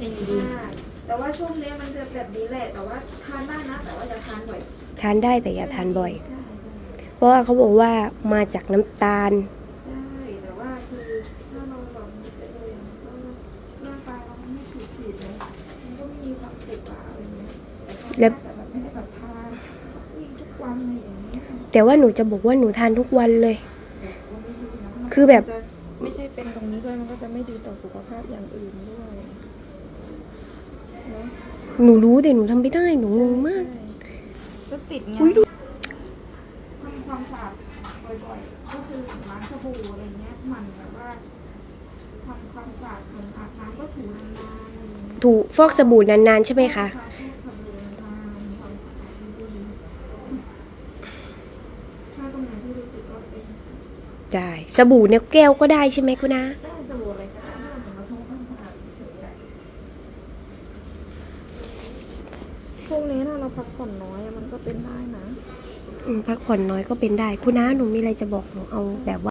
อย่างนี้ดีแต่ว่าช่วงเนี้ยมันจะแบบนี้แหละ แต่ว่าทานได้นะ แต่ว่าอย่าทานบ่อยทานได้แต่อย่าทานบ่อย ใช่เพราะว่าเขาบอกว่ามาจากน้ำตาล ใช่ใช่แต่ว่าคือถ้าเราแบบมีไปเลยอะก็ร่างกายเรามันไม่ฉีดฉีดเลยมันก็มีความสุขอะอะไรเงี้ยแต่ก็แต่แบบไม่ได้แบบทานวิ่งทุกวันอะไรอย่างเงี้ยแต่ว่าหนูจะบอกว่าหนูทานทุกวันเลย คือแบบไม่ใช่เป็นตรงนี้ด้วยมันก็จะไม่ดีต่อสุขภาพอย่างอื่นด้วยเนอะ หนูรู้แต่หนูทำไม่ได้หนูงงมากใช่ก็ติดไงอุ๊ยดูทำความสะอาดบ่อยๆ ก็คือล้างสบู่อะไรเงี้ยหมันแบบว่าทำความสะอาดเหมือนอาบน้ำก็ถูนานๆอะไรอย่างเงี้ยถูฟอกสบู่นานๆใช่ไหมคะใช่สบู่นานๆความสะอาดดีๆถ้าตรงไหนที่รู้สึกว่าเป็น ได้ สบู่เนี่ยแก้วก็ได้ใช่ไหมคุณนะได้สบู่อะไรก็ได้ที่มันเหมือนเราทำความสะอาดเฉยๆอะ ช่วงนี้นะเราพักผ่อนน้อยมันก็เป็นได้นะ อืมพักผ่อนน้อยก็เป็นได้ คุณน้าหนูมีอะไรจะบอกหนูเอาแบบว่า